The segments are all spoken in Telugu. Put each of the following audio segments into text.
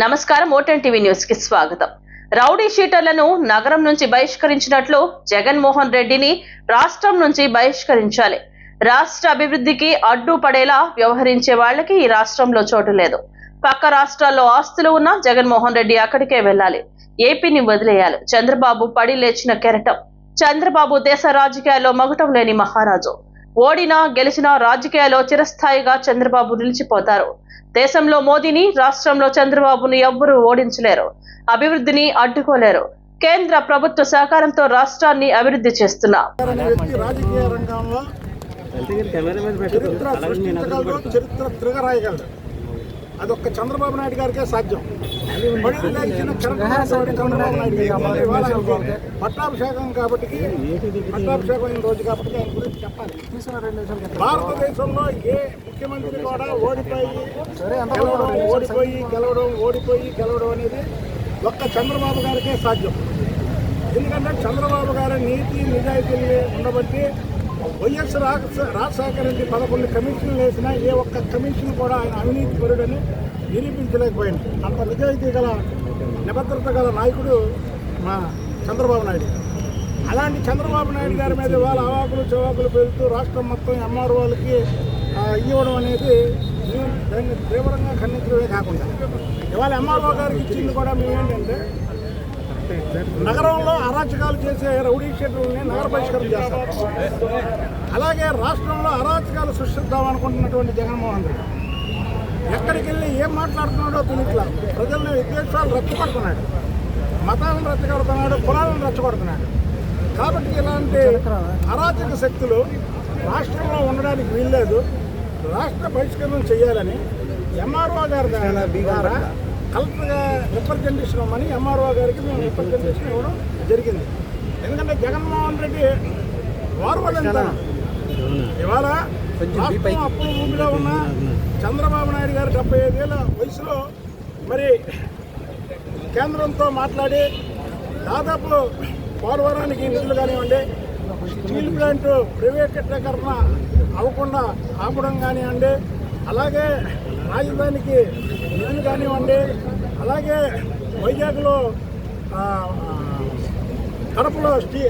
నమస్కారం ఓటెన్ టీవీ న్యూస్కి స్వాగతం. రౌడీ షీటర్లను నగరం నుంచి బహిష్కరించినట్లు జగన్మోహన్ రెడ్డిని రాష్ట్రం నుంచి బహిష్కరించాలి. రాష్ట్ర అభివృద్ధికి అడ్డు పడేలా వ్యవహరించే వాళ్ళకి ఈ రాష్ట్రంలో చోటు లేదు. పక్క రాష్ట్రాల్లో ఆస్తులు ఉన్న జగన్మోహన్ రెడ్డి అక్కడికే వెళ్ళాలి. ఏపీని వదిలేయాలి. చంద్రబాబు పడి లేచిన కెరటం. చంద్రబాబు దేశ రాజకీయాల్లో మగటం లేని మహారాజు. ఓడినా గెలిచినా రాజకీయాల్లో చిరస్థాయిగా చంద్రబాబు నిలిచిపోతారు. దేశంలో మోదీని రాష్ట్రంలో చంద్రబాబును ఎవ్వరూ ఓడించలేరు. అభివృద్ధిని అడ్డుకోలేరు. కేంద్ర ప్రభుత్వ సహకారంతో రాష్ట్రాన్ని అభివృద్ధి చేస్తున్నా. చరిత్ర అదొక్క చంద్రబాబు నాయుడు గారికే సాధ్యం. బడులు చంద్రబాబు నాయుడు గారికి పట్టాభిషేకం కాబట్టి పట్టాభిషేకం అయిన రోజు కాబట్టి ఆయన గురించి చెప్పాలి. భారతదేశంలో ఏ ముఖ్యమంత్రి కూడా ఓడిపోయి గెలవడం ఓడిపోయి గెలవడం ఓడిపోయి గెలవడం అనేది ఒక్క చంద్రబాబు గారికే సాధ్యం. ఎందుకంటే చంద్రబాబు గారి నీతి నిజాయితీ ఉండబట్టి వైఎస్ రాజ- రాజశేఖర రెడ్డి పదకొండు కమిషన్లు వేసినా ఏ ఒక్క కమిషన్ కూడా ఆయన అవినీతి పరుడని నిరూపించలేకపోయింది. అంత నిజాయితీ గల నిబద్ధత గల నాయకుడు మా చంద్రబాబు నాయుడు. అలాంటి చంద్రబాబు నాయుడు గారి మీద వాళ్ళ అవాకులు చవాకులు పెరుగుతూ రాష్ట్రం మొత్తం ఎంఆర్ వాళ్ళకి ఇవ్వడం అనేది మేము దాన్ని తీవ్రంగా ఖండించడమే కాకుండా. ఇవాళ ఎంఆర్ఓ గారికి ఇచ్చింది కూడా మేము ఏంటంటే నగరంలో అరాచకాలు చేసే రౌడీ షెడ్యూల్ని నగర బహిష్కరణ చేస్తారు. అలాగే రాష్ట్రంలో అరాచకాలు సృష్టిద్దాం అనుకుంటున్నటువంటి జగన్మోహన్ రెడ్డి. ఎక్కడికి వెళ్ళి ఏం మాట్లాడుతున్నాడో తెలియట్లా. ప్రజల్ని విద్వేషాలు రెచ్చగొడుతున్నాడు. మతాలను రెచ్చగొడుతున్నాడు కులాలను రెచ్చగొడుతున్నాడు. కాబట్టి ఇలాంటి అరాచక శక్తులు రాష్ట్రంలో ఉండడానికి వీల్లేదు. రాష్ట్ర బహిష్కరణ చేయాలని ఎంఆర్ఓ గారి ద్వారా కలెక్టర్గా రిప్రజెంటేషన్ ఇవ్వమని ఎంఆర్ఓ గారికి మేము రిప్రజెంటేషన్ ఇవ్వడం జరిగింది. ఎందుకంటే జగన్మోహన్ రెడ్డి వారు ఇవాళ రాష్ట్రం అప్పుల భూమిలో ఉన్న చంద్రబాబు నాయుడు గారు డెబ్బై వేల వయసులో మరి కేంద్రంతో మాట్లాడి దాదాపు పోలవరానికి నిధులు కానివ్వండి స్టీల్ ప్లాంట్ ప్రైవేటీకరణ అవ్వకుండా ఆపడం కానివ్వండి అలాగే రాజధానికి నిధులు కానివ్వండి అలాగే వైజాగ్లో కడపలో స్టీ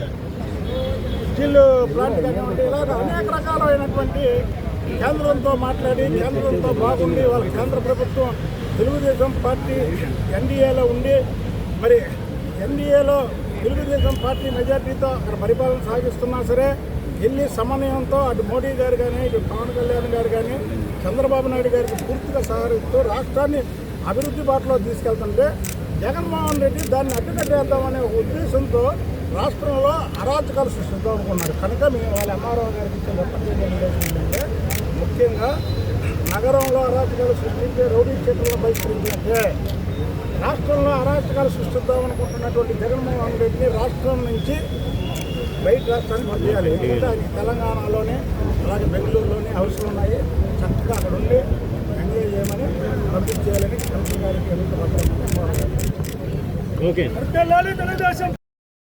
స్టీల్ ప్లాంట్ కానివ్వండి ఇలాగ అనేక రకాలైనటువంటి కేంద్రంతో మాట్లాడి కేంద్రంతో బాగుండి వాళ్ళ కేంద్ర ప్రభుత్వం తెలుగుదేశం పార్టీ ఎన్డీఏలో ఉండి మరి ఎన్డీఏలో తెలుగుదేశం పార్టీ మెజార్టీతో అక్కడ పరిపాలన సాగిస్తున్నా సరే ఎన్ని సమన్వయంతో అటు మోడీ గారు కానీ ఇటు పవన్ కళ్యాణ్ గారు కానీ చంద్రబాబు నాయుడు గారికి పూర్తిగా సహకరిస్తూ రాష్ట్రాన్ని అభివృద్ధి బాటలో తీసుకెళ్తుంటే జగన్మోహన్ రెడ్డి దాన్ని అడ్డుకట్టేద్దామనే ఉద్దేశంతో రాష్ట్రంలో అరాచకాలు సృష్టిద్దాం అనుకున్నారు కనుక మేము వాళ్ళ ఎంఆర్ఓ గారికి ఇచ్చే ఏంటంటే ముఖ్యంగా నగరంలో అరాచకాలు సృష్టించే రౌడీ క్షేత్రంలో బహిష్కరించినట్టే రాష్ట్రంలో అరాచకాలు సృష్టిద్దాం అనుకుంటున్నటువంటి జగన్మోహన్ రెడ్డిని రాష్ట్రం నుంచి బయట రాష్ట్రానికి పంపించాలి ఎందుకంటే ఆయన తెలంగాణలోనే అలాగే బెంగళూరులోనే హౌస్లు ఉన్నాయి. చక్కగా అక్కడ ఉండి ఎంజాయ్ చేయమని పంపించేయాలని కలెక్టర్ గారికి ఓకే. తెలుగుదేశం